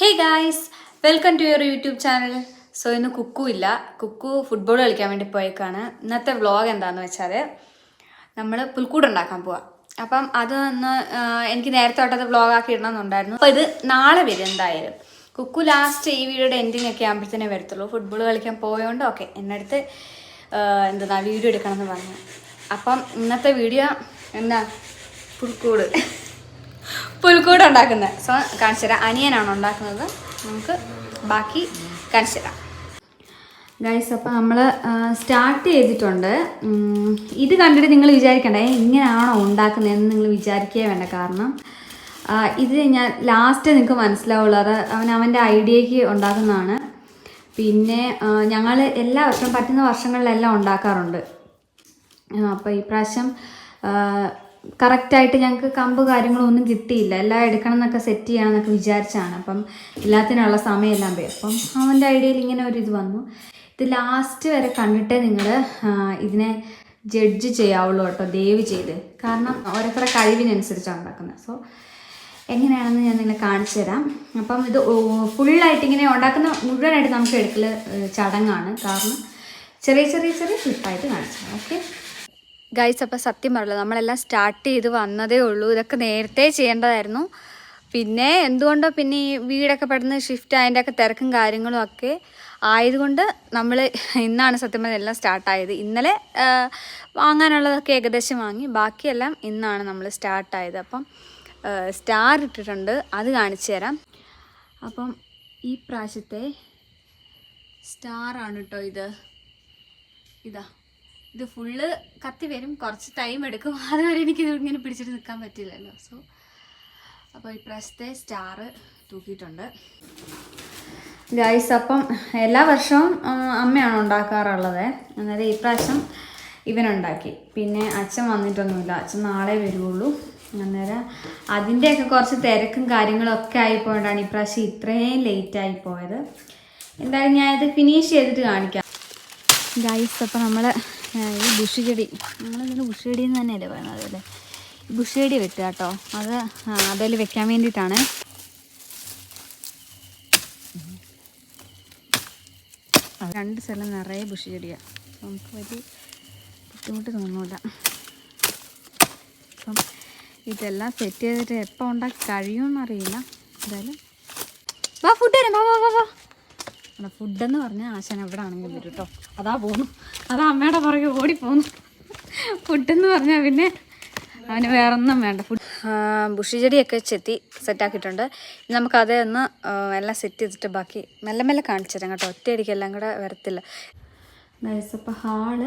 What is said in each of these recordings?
Hey guys welcome to your YouTube channel so ഇന്ന് കുക്കു ഇല്ല. കുക്കു ഫുട്ബോൾ കളിക്കാൻ വേണ്ടി പോയേക്കാണ്. ഇന്നത്തെ വ്ളോഗ് എന്താണെന്ന് വെച്ചാൽ നമ്മൾ പുൽക്കൂട് ഉണ്ടാക്കാൻ പോവാം. അപ്പം അത് ഒന്ന് എനിക്ക് നേരത്തെ തൊട്ടത് വ്ളോഗ് ആക്കി ഇടണമെന്നുണ്ടായിരുന്നു. അപ്പോൾ ഇത് നാളെ വരും എന്തായാലും. കുക്കു ലാസ്റ്റ് ഈ വീഡിയോയുടെ എൻഡിങ് ഒക്കെ ആകുമ്പോഴത്തേനേ വരത്തുള്ളൂ. ഫുട്ബോൾ കളിക്കാൻ പോയതുകൊണ്ട് ഓക്കെ എന്റെ അടുത്ത് എന്താ വീഡിയോ എടുക്കണമെന്ന് പറഞ്ഞു. അപ്പം ഇന്നത്തെ വീഡിയോ എന്താ? പുൽക്കൂട്. പുൽക്കൂട് ഉണ്ടാക്കുന്നത്. സോ കാണിച്ചു തരാം അനിയനാണ് ഉണ്ടാക്കുന്നത്. നമുക്ക് ബാക്കി കാണിച്ചു തരാം ഗൈസ് അപ്പോൾ നമ്മൾ സ്റ്റാർട്ട് ചെയ്തിട്ടുണ്ട്. ഇത് കണ്ടിട്ട് നിങ്ങൾ വിചാരിക്കണ്ടേ. ഇങ്ങനെയാണോ ഉണ്ടാക്കുന്നതെന്ന് നിങ്ങൾ വിചാരിക്കേ വേണ്ട. കാരണം ഇത് ഞാൻ ലാസ്റ്റ് നിങ്ങൾക്ക് മനസ്സിലാവുള്ളത്. അവൻ അവന്റെ ഐഡിയക്ക് ഉണ്ടാക്കുന്നതാണ്. പിന്നെ ഞങ്ങൾ എല്ലാ വർഷവും പറ്റുന്ന വർഷങ്ങളിലെല്ലാം ഉണ്ടാക്കാറുണ്ട്. അപ്പോൾ ഈ പ്രാവശ്യം കറക്റ്റായിട്ട് ഞങ്ങൾക്ക് കമ്പ് കാര്യങ്ങളൊന്നും കിട്ടിയില്ല. എല്ലാം എടുക്കണം എന്നൊക്കെ സെറ്റ് ചെയ്യണം എന്നൊക്കെ വിചാരിച്ചാണ്. അപ്പം എല്ലാത്തിനുള്ള സമയമെല്ലാം പോയി. അപ്പം അവന്റെ ഐഡിയയിൽ ഇങ്ങനെ ഒരു ഇത് വന്നു. ഇത് ലാസ്റ്റ് വരെ കണ്ടിട്ടേ നിങ്ങൾ ഇതിനെ ജഡ്ജ് ചെയ്യാവുള്ളൂ കേട്ടോ. ദയവ് ചെയ്ത്. കാരണം ഓരോരുത്തരുടെ കഴിവിനനുസരിച്ചാണ് ഉണ്ടാക്കുന്നത് സോ എങ്ങനെയാണെന്ന് ഞാൻ നിങ്ങളെ കാണിച്ചു തരാം. അപ്പം ഇത് ഫുള്ളായിട്ട് ഇങ്ങനെ ഉണ്ടാക്കുന്ന മുഴുവനായിട്ട് നമുക്ക് എടുക്കൽ ചടങ്ങാണ്. കാരണം ചെറിയ ചെറിയ ചെറിയ ക്ലിപ്പായിട്ട് കാണിച്ചു തരാം ഓക്കെ ഗൈസ് അപ്പോൾ സത്യം പറയല്ലോ നമ്മളെല്ലാം സ്റ്റാർട്ട് ചെയ്ത് വന്നതേ ഉള്ളൂ. ഇതൊക്കെ നേരത്തെ ചെയ്യേണ്ടതായിരുന്നു. പിന്നെ എന്തുകൊണ്ടോ പിന്നെ ഈ വീടൊക്കെ പെട്ടെന്ന് ഷിഫ്റ്റ് അതിന്റെയൊക്കെ തിരക്കും കാര്യങ്ങളും ഒക്കെ ആയതുകൊണ്ട് നമ്മൾ ഇന്നാണ് സത്യം പറഞ്ഞാൽ എല്ലാം സ്റ്റാർട്ടായത് ഇന്നലെ വാങ്ങാനുള്ളതൊക്കെ ഏകദേശം വാങ്ങി. ബാക്കിയെല്ലാം ഇന്നാണ് നമ്മൾ സ്റ്റാർട്ടായത് അപ്പം സ്റ്റാർ ഇട്ടിട്ടുണ്ട്. അത് കാണിച്ചു തരാം. അപ്പം ഈ പ്രാവശ്യത്തെ സ്റ്റാറാണ് കേട്ടോ ഇത്. ഇതാ. ഇത് ഫുള്ള് കത്തി വരും. കുറച്ച് ടൈം എടുക്കും. അതുവരെ എനിക്ക് ഇങ്ങനെ പിടിച്ചിട്ട് നിൽക്കാൻ പറ്റില്ലല്ലോ സോ അപ്പോൾ ഇപ്രാവശ്യത്തെ സ്റ്റാർ തൂക്കിയിട്ടുണ്ട്. ഗൈസ് അപ്പം എല്ലാ വർഷവും അമ്മയാണ് ഉണ്ടാക്കാറുള്ളത്? അന്നേരം ഇപ്രാവശ്യം ഇവനുണ്ടാക്കി. പിന്നെ അച്ഛൻ വന്നിട്ടൊന്നുമില്ല. അച്ഛൻ നാളെ വരുള്ളൂ അന്നേരം അതിന്റെയൊക്കെ കുറച്ച് തിരക്കും കാര്യങ്ങളൊക്കെ ആയിപ്പോയിട്ടാണ് ഇപ്രാവശ്യം ഇത്രയും ലേറ്റ് ആയി പോയത്. എന്തായാലും ഞാൻ ഇത് ഫിനിഷ് ചെയ്തിട്ട് കാണിക്കാം. ഗൈസ് അപ്പോൾ നമ്മൾ ഈ ബുഷ് ചെടി ചെടി എന്ന് തന്നെയല്ലേ പറയുന്നത് അല്ലേ? ബുഷ് ചെടി വെട്ടുക കേട്ടോ. അത് അതിൽ വെക്കാൻ വേണ്ടിയിട്ടാണ്. രണ്ട് സ്ഥലം നിറയെ ബുഷ് ചെടിയാണ് നമുക്ക് വലിയ ബുദ്ധിമുട്ട് തോന്നുന്നില്ല അപ്പം ഇതെല്ലാം സെറ്റ് ചെയ്തിട്ട് എപ്പോൾ ഉണ്ടാക്കി കഴിയുമെന്നറിയില്ല. എന്തായാലും വാ ഫുഡ് തരാം. വാ വാ വാ വാ. ഫുഡെന്ന് പറഞ്ഞാൽ ആശാൻ എവിടെ ആണെങ്കിലും വരും കേട്ടോ. അതാ പോന്നു അതാ അമ്മയുടെ പുറകെ ഓടിപ്പോന്നു. എന്ന് പറഞ്ഞാൽ പിന്നെ അവന് വേറെ ഒന്നും വേണ്ട ഫുഡ് ബുഷി ചെടിയൊക്കെ ചെത്തി സെറ്റാക്കിയിട്ടുണ്ട് ഇനി നമുക്ക് അതേ ഒന്ന് എല്ലാം സെറ്റ് ചെയ്തിട്ട് ബാക്കി മെല്ലെ മെല്ലെ കാണിച്ചു തരാം കേട്ടോ. ഒറ്റയടിക്ക് എല്ലാം കൂടെ വരത്തില്ല. അപ്പോൾ ഹാൾ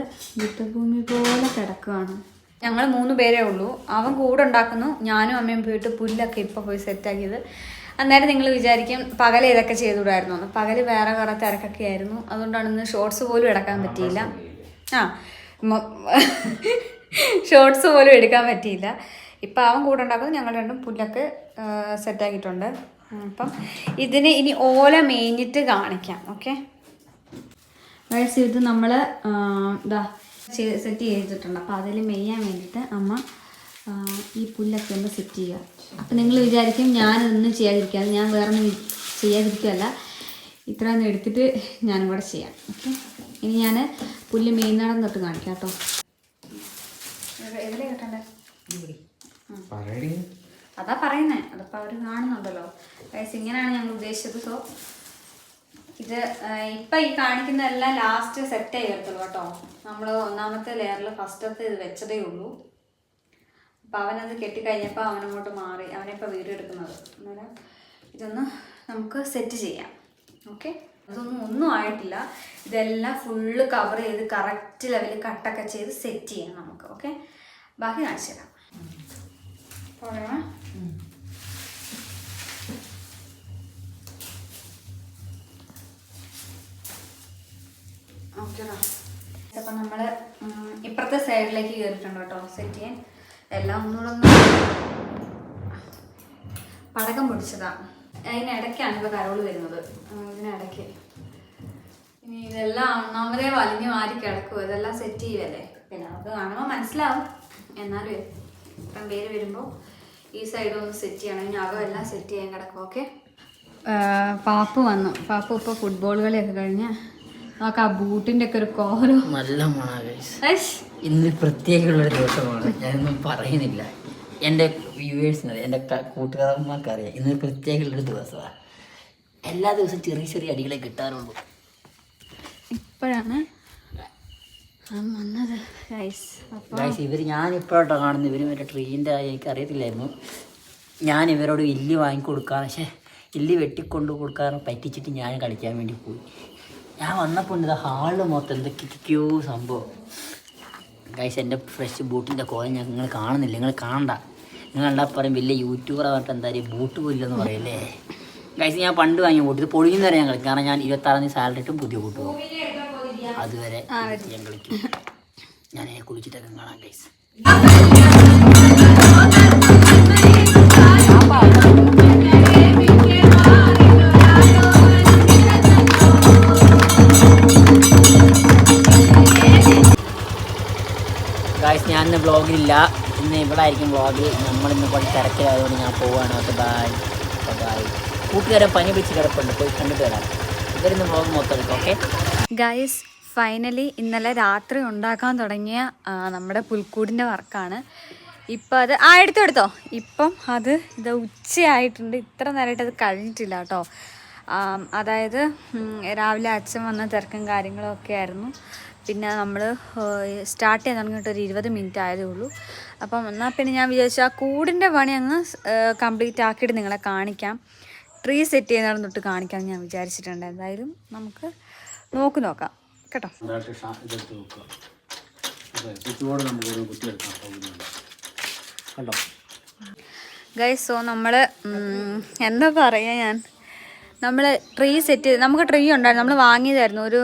യുദ്ധഭൂമി പോലെ കിടക്കുകയാണ് ഞങ്ങൾ മൂന്ന് പേരേ ഉള്ളൂ. അവൻ കൂടെ ഉണ്ടാക്കുന്നു. ഞാനും അമ്മയും പോയിട്ട് പുല്ലൊക്കെ ഇപ്പോൾ പോയി സെറ്റാക്കിയത് അന്നേരം നിങ്ങൾ വിചാരിക്കും പകൽ ഇതൊക്കെ ചെയ്തുകൂടായിരുന്നു വിടായിരുന്നു പകൽ വേറെ വേറെ തിരക്കൊക്കെ ആയിരുന്നു. അതുകൊണ്ടാണ് ഇന്ന് ഷോർട്സ് പോലും എടുക്കാൻ പറ്റിയില്ല. ആ. ഷോർട്സ് പോലും എടുക്കാൻ പറ്റിയില്ല. ഇപ്പം അവൻ കൂടെ ഉണ്ടാക്കുന്നത് ഞങ്ങൾ രണ്ടും പുല്ലൊക്കെ സെറ്റാക്കിയിട്ടുണ്ട് അപ്പം ഇതിന് ഇനി ഓല മേഞ്ഞിട്ട് കാണിക്കാം ഓക്കെ? വയസ്സ് ഇത് നമ്മൾ ഇതാ സെറ്റ് ചെയ്തിട്ടുണ്ട്. അപ്പോൾ അതിൽ മെയ്യാൻ വേണ്ടിയിട്ട് അമ്മ ഈ പുല്ലൊക്കെ ഒന്ന് സെറ്റ് ചെയ്യുക അപ്പം നിങ്ങൾ വിചാരിക്കും ഞാനൊന്നും ചെയ്യാതിരിക്കുക. ഞാൻ വേറെ ഒന്നും ചെയ്യാതിരിക്കുകയല്ല. ഇത്രയൊന്നും എടുത്തിട്ട് ഞാനും കൂടെ ചെയ്യാം ഓക്കെ? ഇനി ഞാൻ പുല്ല് മെയ്യുന്നിടം തൊട്ട് കാണിക്കാം കേട്ടോ. അതാ പറയുന്നേ. അതപ്പോ അവർ കാണുന്നുണ്ടല്ലോ. ഇങ്ങനെയാണ് ഞങ്ങൾ ഉദ്ദേശിച്ചത്. സോ ഇത് ഇപ്പൊ ഈ കാണിക്കുന്ന എല്ലാം ലാസ്റ്റ് സെറ്റ് ആയി വരത്തുള്ളൂ കേട്ടോ. നമ്മൾ ഒന്നാമത്തെ ലെയറിൽ ഫസ്റ്റത്തെ ഇത് വെച്ചതേ ഉള്ളൂ. അപ്പൊ അവനത് കെട്ടിക്കഴിഞ്ഞപ്പോൾ അവനങ്ങോട്ട് മാറി. അവനിപ്പോൾ വീഡിയോ എടുക്കുന്നത്. അന്നേരം ഇതൊന്ന് നമുക്ക് സെറ്റ് ചെയ്യാം. ഓക്കെ അതൊന്നും ഒന്നും ആയിട്ടില്ല. ഇതെല്ലാം ഫുള്ള് കവർ ചെയ്ത് കറക്റ്റ് ലെവലിൽ കട്ടൊക്കെ ചെയ്ത് സെറ്റ് ചെയ്യണം നമുക്ക് ഓക്കെ ബാക്കി കാണിച്ചു തരാം. അപ്പൊ നമ്മൾ ഇപ്പുറത്തെ സൈഡിലേക്ക് കയറിയിട്ടുണ്ട് കേട്ടോ സെറ്റ് ചെയ്യാൻ. എല്ലാം ഒന്നുകൂടെ ഒന്ന് പടക്കം പൊടിച്ചതാ. അതിനിടയ്ക്കാണ് ഇപ്പോൾ കരോൾ വരുന്നത്. ഇതിനിടയ്ക്ക് ഇനി ഇതെല്ലാം ഒന്നാമതേ വലിഞ്ഞു മാറി കിടക്കും ഇതെല്ലാം സെറ്റ് ചെയ്യുമല്ലേ പിന്നെ നമുക്ക് കാണുമ്പോൾ മനസ്സിലാവും. എന്നാലും ഇപ്പം പേര് വരുമ്പോൾ ഈ സൈഡ് ഒന്ന് സെറ്റ് ചെയ്യണം. ഇനി അകം എല്ലാം സെറ്റ് ചെയ്യാൻ കിടക്കും ഓക്കെ പാപ്പു വന്നു. പാപ്പ ഇപ്പോൾ ഫുട്ബോൾ കളിയൊക്കെ കഴിഞ്ഞ്. നമുക്ക് ആ ബൂട്ടിന്റെ ഒക്കെ ഒരു കോലം നല്ല മണ ഇന്ന് പ്രത്യേകമുള്ള ഒരു ദിവസമാണ്. ഞാനൊന്നും പറയുന്നില്ല. എന്റെ വ്യൂവേഴ്സിന് എന്റെ കൂട്ടുകാരന്മാർക്ക് അറിയാം ഇന്ന് പ്രത്യേകമുള്ളൊരു ദിവസമാണ് എല്ലാ ദിവസവും ചെറിയ ചെറിയ അടികളെ കിട്ടാറുള്ളൂ. ഇപ്പോഴാണ് ഗൈസ് ഇവർ ഞാൻ ഇപ്പോഴാട്ടോ കാണുന്നത്. ഇവർ മറ്റേ ട്രീന്റെ എനിക്ക് അറിയത്തില്ലായിരുന്നു ഞാൻ ഇവരോട് ഇല്ല് വാങ്ങിക്കൊടുക്കാൻ പക്ഷേ ഇല്ല് വെട്ടിക്കൊണ്ട് കൊടുക്കാൻ പറ്റിച്ചിട്ട് ഞാൻ കളിക്കാൻ വേണ്ടി പോയി. ഞാൻ വന്നപ്പോൾ ഉണ്ട് ഹാളിൽ മൊത്തം എന്തൊക്കെയോ സംഭവം. ഗൈസ് എന്റെ ഫ്രഷ് ബൂട്ടിന്റെ കോല ഞങ്ങൾ നിങ്ങൾ കാണുന്നില്ല. നിങ്ങൾ കാണണ്ട. നിങ്ങൾ കണ്ടാൽ പറയും? വലിയ യൂട്യൂബർ പറഞ്ഞിട്ട് എന്താ പറയുക ബൂട്ട് പോലില്ലെന്ന് പറയല്ലേ? ഗൈസ് ഞാൻ പണ്ട് വാങ്ങിയ ബൂട്ട് ഇത് പൊളിയുന്ന വരെ ഞാൻ കളിക്കും. കാരണം ഞാൻ ഇരുപത്താറാം തീയതി സാലറി ഇട്ടും പുതിയ ബൂട്ട് പോകും അതുവരെ ഞാൻ കളിക്കും. ഞാൻ കുളിച്ചിട്ടൊക്കെ കാണാം ഗൈസ് ഗായ്സ് ഞാൻ ഇന്ന് വ്ളോഗിലില്ല ഇന്ന് ഇവിടെ ആയിരിക്കും വ്ളോഗ് നമ്മളിന്ന് കുറച്ച് തിരക്കിലായതുകൊണ്ട് ഞാൻ പോവുകയാണ് ഓക്കെ ബായ് ബായ് കൂട്ടുകാരെ പനി പിടിച്ച് കിടപ്പുണ്ട്. പോയി കണ്ടിട്ട് വരാം. ഇവരിന്ന് വ്ളോഗ് മൊത്തം എടുക്കാം ഓക്കെ ഗൈസ് ഫൈനലി ഇന്നലെ രാത്രി ഉണ്ടാക്കാൻ തുടങ്ങിയ നമ്മുടെ പുൽക്കൂടിന്റെ വർക്കാണ്. ഇപ്പം അത് ആ എടുത്തു എടുത്തോ. ഇപ്പം അത് ഇത് ഉച്ചയായിട്ടുണ്ട്. ഇത്ര നേരമായിട്ട് അത് കഴിഞ്ഞിട്ടില്ല കേട്ടോ. അതായത് രാവിലെ അച്ഛൻ വന്ന തിരക്കും കാര്യങ്ങളൊക്കെ ആയിരുന്നു. പിന്നെ നമ്മൾ സ്റ്റാർട്ട് ചെയ്യാൻ തുടങ്ങിയിട്ട് ഒരു ഇരുപത് മിനിറ്റ് ആയതേ ഉള്ളൂ. അപ്പം എന്നാൽ പിന്നെ ഞാൻ വിചാരിച്ചു ആ കൂടിന്റെ പണി അങ്ങ് കംപ്ലീറ്റ് ആക്കിയിട്ട് നിങ്ങളെ കാണിക്കാം. ട്രീ സെറ്റ് ചെയ്യുന്നിടം തൊട്ട് കാണിക്കാമെന്ന് ഞാൻ വിചാരിച്ചിട്ടുണ്ട്. എന്തായാലും നമുക്ക് നോക്കി നോക്കാം. കേട്ടോ? ഗൈസ് സോ നമ്മൾ എന്താ പറയുക ഞാൻ? നമ്മൾ ട്രീ സെറ്റ് നമുക്ക് ട്രീ ഉണ്ടായിരുന്നു. നമ്മൾ വാങ്ങിയതായിരുന്നു. ഒരു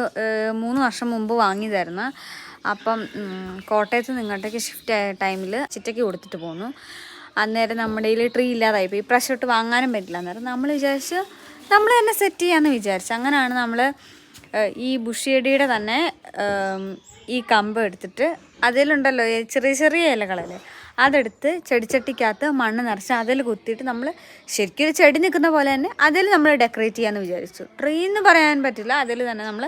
മൂന്ന് വർഷം മുമ്പ് വാങ്ങിയതായിരുന്നു. അപ്പം കോട്ടയത്ത് നിന്ന് ഇങ്ങോട്ടേക്ക് ഷിഫ്റ്റ് ആയ ടൈമിൽ ചിറ്റയ്ക്ക് കൊടുത്തിട്ട് പോന്നു. അന്നേരം നമ്മുടെ കയ്യിൽ ട്രീ ഇല്ലാതായിപ്പോയി പ്രഷർ ഇട്ട് വാങ്ങാനും പറ്റില്ല അന്നേരം നമ്മൾ വിചാരിച്ച് നമ്മൾ തന്നെ സെറ്റ് ചെയ്യാമെന്ന് വിചാരിച്ചു. അങ്ങനെയാണ് നമ്മൾ ഈ ബുഷിയടിയുടെ തന്നെ ഈ കമ്പ് എടുത്തിട്ട് അതിലുണ്ടല്ലോ ഈ ചെറിയ ചെറിയ ഇലകളല്ലേ? അതെടുത്ത് ചെടിച്ചട്ടിക്കകത്ത് മണ്ണ് നിറച്ച് അതിൽ കുത്തിയിട്ട് നമ്മൾ ശരിക്കും ഒരു ചെടി നിൽക്കുന്ന പോലെ തന്നെ അതിൽ നമ്മൾ ഡെക്കറേറ്റ് ചെയ്യാമെന്ന് വിചാരിച്ചു. ട്രീ എന്ന് പറയാൻ പറ്റില്ല അതിൽ തന്നെ നമ്മൾ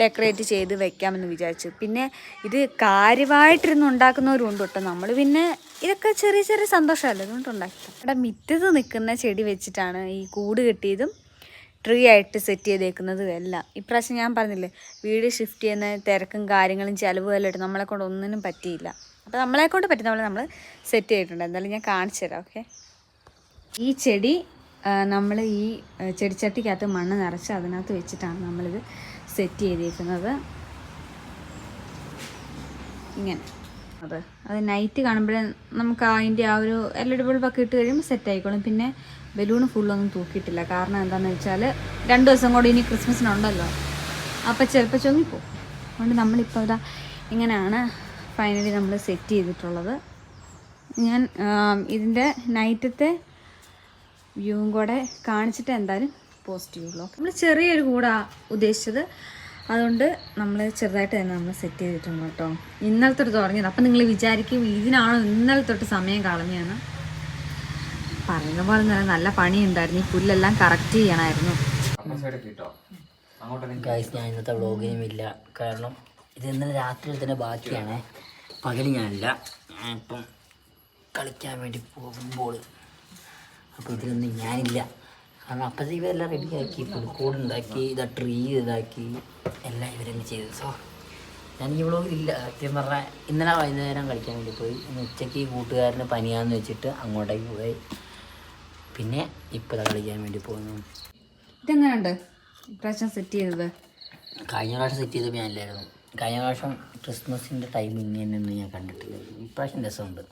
ഡെക്കറേറ്റ് ചെയ്ത് വെക്കാമെന്ന് വിചാരിച്ചു. പിന്നെ ഇത് കാര്യമായിട്ടിരുന്ന് ഉണ്ടാക്കുന്നവരും ഉണ്ട് കേട്ടോ. നമ്മൾ പിന്നെ ഇതൊക്കെ ചെറിയ ചെറിയ സന്തോഷമല്ലേ? അതുകൊണ്ട് ഉണ്ടാക്കി ഇവിടെ മിറ്റത്ത് നിൽക്കുന്ന ചെടി വെച്ചിട്ടാണ് ഈ കൂട് കെട്ടിയതും ട്രീ ആയിട്ട് സെറ്റ് ചെയ്തേക്കുന്നതും എല്ലാം. ഇപ്രാവശ്യം ഞാൻ പറഞ്ഞില്ലേ വീട് ഷിഫ്റ്റ് ചെയ്യുന്ന തിരക്കും കാര്യങ്ങളും ചിലവും എല്ലാം ഇട്ട് നമ്മളെ കൊണ്ട് ഒന്നിനും പറ്റിയില്ല. അപ്പോൾ നമ്മളെ കൊണ്ട് പറ്റുന്ന പോലെ നമ്മൾ സെറ്റ് ചെയ്തിട്ടുണ്ട്. എന്തായാലും ഞാൻ കാണിച്ചു തരാം ഓക്കെ ഈ ചെടി നമ്മൾ ഈ ചെടിച്ചട്ടിക്കകത്ത് മണ്ണ് നിറച്ച് അതിനകത്ത് വെച്ചിട്ടാണ് നമ്മളിത് സെറ്റ് ചെയ്തിരിക്കുന്നത്. ഇങ്ങനെ. അത് അത് നൈറ്റ് കാണുമ്പോഴേ നമുക്ക് അതിന്റെ ആ ഒരു എൽ ഇ ഡി ബൾബൊക്കെ ഇട്ട് കഴിയുമ്പോൾ സെറ്റ് ആയിക്കോളും. പിന്നെ ബലൂൺ ഫുള്ളൊന്നും തൂക്കിയിട്ടില്ല. കാരണം എന്താണെന്ന് വെച്ചാൽ രണ്ട് ദിവസം കൂടി ഇനി ക്രിസ്മസിനുണ്ടല്ലോ അപ്പോൾ ചിലപ്പോൾ ചൊങ്ങിപ്പോവും. അതുകൊണ്ട് നമ്മളിപ്പോൾ ഇതാ ഇങ്ങനെയാണ് ഫൈനലി നമ്മൾ സെറ്റ് ചെയ്തിട്ടുള്ളത്. ഞാൻ ഇതിന്റെ നൈറ്റത്തെ വ്യൂവും കൂടെ കാണിച്ചിട്ട് എന്തായാലും പോസ്റ്റ് ചെയ്യുള്ളൂ. നമ്മൾ ചെറിയൊരു കൂടാണ് ഉദ്ദേശിച്ചത്. അതുകൊണ്ട് നമ്മൾ ചെറുതായിട്ട് തന്നെ നമ്മൾ സെറ്റ് ചെയ്തിട്ടുണ്ട് കേട്ടോ. ഇന്നലെ തൊട്ട് തുടങ്ങിയത്. അപ്പം നിങ്ങൾ വിചാരിക്കും ഇതിനാണോ ഇന്നലെ തൊട്ട് സമയം കളഞ്ഞതെന്ന്. പറയുന്ന പോലെ തന്നെ നല്ല പണിയുണ്ടായിരുന്നു. ഈ പുല്ലെല്ലാം കറക്റ്റ് ചെയ്യണമായിരുന്നു കിട്ടോ അങ്ങോട്ട് ഗൈസ് ഞാൻ ഇന്നത്തെ വ്ളോഗിനും ഇല്ല. കാരണം ഇത് ഇന്നലെ രാത്രി തന്നെ ബാക്കിയാണ്. പകൽ ഞാനില്ല. ഞാൻ ഇപ്പം കളിക്കാൻ വേണ്ടി പോകുമ്പോൾ അപ്പോൾ ഇതിലൊന്നും ഞാനില്ല. കാരണം അപ്പോഴത്തേക്ക് ഇവരെല്ലാം റെഡിയാക്കി പുൽക്കൂട് ഉണ്ടാക്കി ഇതാ ട്രീ ഇതാക്കി എല്ലാം ഇവരെന്നെ ചെയ്തു. സോ ഞാൻ ഈ വ്ളോഗിലില്ല സത്യം പറഞ്ഞാൽ ഇന്നലെ വൈകുന്നേരം കളിക്കാൻ വേണ്ടി പോയി. ഇന്ന് ഉച്ചയ്ക്ക് കൂട്ടുകാരന് പനിയാന്ന് വെച്ചിട്ട് അങ്ങോട്ടേക്ക് പോയി. പിന്നെ ഇപ്പോൾ കളിക്കാൻ വേണ്ടി പോകുന്നു. ഇതെങ്ങനെയുണ്ട്? ഇപ്രാവശ്യം സെറ്റ് ചെയ്തത്? കഴിഞ്ഞ പ്രാവശ്യം സെറ്റ് ചെയ്തപ്പോൾ ഞാനില്ലായിരുന്നു. കഴിഞ്ഞ പ്രാവശ്യം ക്രിസ്മസിന്റെ ടൈം ഇങ്ങനെയൊന്നും ഞാൻ കണ്ടിട്ടില്ല. ഇപ്രാവശ്യം രസമുണ്ട്.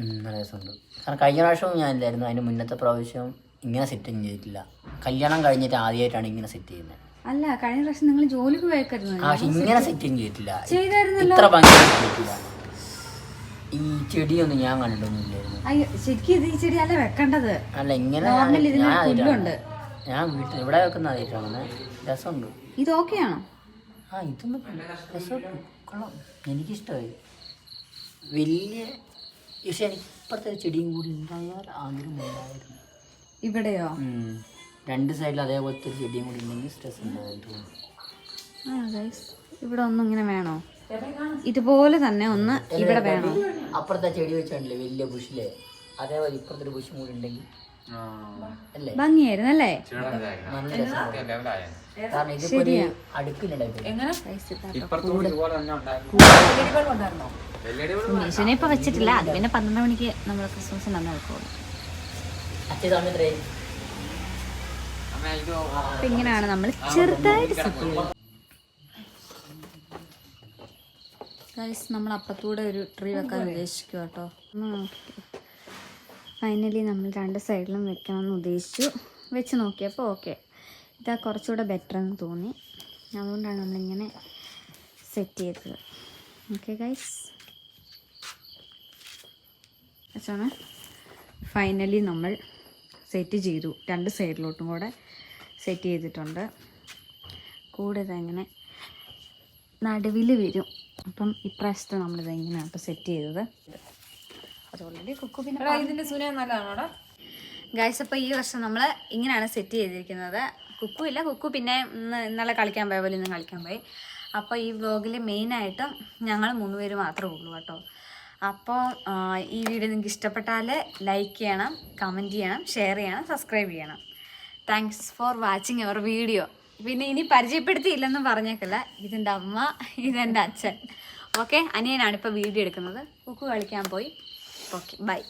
നല്ല രസമുണ്ട്. കാരണം കഴിഞ്ഞ പ്രാവശ്യവും ഞാനില്ലായിരുന്നു അതിന് മുന്നത്തെ പ്രാവശ്യം ഇങ്ങനെ സെറ്റ് ചെയ്തിട്ടില്ല. കല്യാണം കഴിഞ്ഞിട്ട് ആദ്യമായിട്ടാണ് ഇങ്ങനെ സെറ്റ് ചെയ്യുന്നത് അല്ല കഴിഞ്ഞ പ്രാവശ്യം നിങ്ങൾ ജോലിക്ക് പോയേക്കായിരുന്നു പക്ഷെ ഇങ്ങനെ സെറ്റ് ചെയ്തിട്ടില്ല. ഇത്ര ഭംഗി ചെയ്തിട്ടില്ല. ഈ ചെടിയൊന്നും ഞാൻ കണ്ടിട്ടൊന്നുമില്ലായിരുന്നു ശരിക്കും ഇത് ഈ ചെടി അല്ല വെക്കേണ്ടത്. അല്ല ഇങ്ങനെ ഞാൻ വീട്ടിൽ ഇവിടെ വെക്കുന്ന ആദ്യമായിട്ടാണ്. രസമുണ്ട്. ഇത് ഓക്കെയാണോ ആ ഇതൊന്നും കൊള്ളാം. എനിക്കിഷ്ടമായി. വലിയ പക്ഷെ എനിക്ക് ഇപ്പുറത്തെ ചെടിയും കൂടി ഉണ്ടായാൽ ആഗ്രഹം ഉണ്ടായിരുന്നു. ഇവിടെയോ? രണ്ട് സൈഡിൽ അതേപോലത്തെ ഒരു ചെടിയും കൂടി ഉണ്ടെങ്കിൽ സ്ട്രെസ് ഉണ്ടായിരുന്നു ആ ഗൈസ് ഇവിടെ ഒന്നും ഇങ്ങനെ വേണോ? ഇതുപോലെ തന്നെ ഒന്ന് ഇവിടെ വേണം? അപ്പുറത്തെ ചെടി വെച്ചാണല്ലേ വലിയ ബുഷിലെ അതേപോലെ ഇപ്പുറത്തെ ഒരു ബുഷും കൂടി ഉണ്ടെങ്കിൽ ഭംഗിയായിരുന്നു അല്ലേ? ഇപ്പൊ വെച്ചിട്ടില്ല. അത് പിന്നെ പന്ത്രണ്ട് മണിക്ക് നമ്മൾ ക്രിസ്മസ് അന്ന് വെക്കുള്ളൂ. അപ്പൊ ഇങ്ങനെയാണ് നമ്മൾ ചെറുതായിട്ട് നമ്മൾ അപ്പത്തൂടെ ഒരു ട്രീ വെക്കാൻ ഉദ്ദേശിക്കും കേട്ടോ ഫൈനലി നമ്മൾ രണ്ട് സൈഡിലും വെക്കണമെന്ന് ഉദ്ദേശിച്ചു. വെച്ച് നോക്കിയപ്പോൾ ഓക്കെ ഇതാ കുറച്ചുകൂടെ ബെറ്റർ എന്ന് തോന്നി. അതുകൊണ്ടാണ് നമ്മളിങ്ങനെ സെറ്റ് ചെയ്തത്. ഓക്കെ ഗൈസ് വെച്ചാണ്. ഫൈനലി നമ്മൾ സെറ്റ് ചെയ്തു. രണ്ട് സൈഡിലോട്ടും കൂടെ സെറ്റ് ചെയ്തിട്ടുണ്ട്. കൂടെ ഇതങ്ങനെ നടുവിൽ വരും. അപ്പം ഇപ്രാവശ്യത്തെ നമ്മളിതെങ്ങനെയാണ് അപ്പോൾ സെറ്റ് ചെയ്തത്. അത് ഓൾറെഡി കുക്കു പിന്നെ സുന നല്ലതാണോടാ? ഗൈസ് അപ്പോൾ ഈ വർഷം നമ്മൾ ഇങ്ങനെയാണ് സെറ്റ് ചെയ്തിരിക്കുന്നത്. കുക്കു ഇല്ല കുക്കു പിന്നെ ഇന്ന് ഇന്നലെ കളിക്കാൻ പോയ പോലെ ഇന്ന് കളിക്കാൻ പോയി. അപ്പോൾ ഈ വ്ലോഗിൽ മെയിനായിട്ടും ഞങ്ങൾ മൂന്ന് പേര് മാത്രമേ ഉള്ളൂ കേട്ടോ. അപ്പോൾ ഈ വീഡിയോ നിങ്ങൾക്ക് ഇഷ്ടപ്പെട്ടാൽ ലൈക്ക് ചെയ്യണം കമന്റ് ചെയ്യണം ഷെയർ ചെയ്യണം സബ്സ്ക്രൈബ് ചെയ്യണം. Thanks for watching our video പിന്നെ ഇനി പരിചയപ്പെടുത്തിയില്ലെന്നും പറഞ്ഞേക്കല്ല. ഇതെന്റെ അമ്മ ഇതെന്റെ അച്ഛൻ. ഓക്കെ അനിയനാണ് ഇപ്പോൾ വീഡിയോ എടുക്കുന്നത്. കുക്കു കളിക്കാൻ പോയി. Okay bye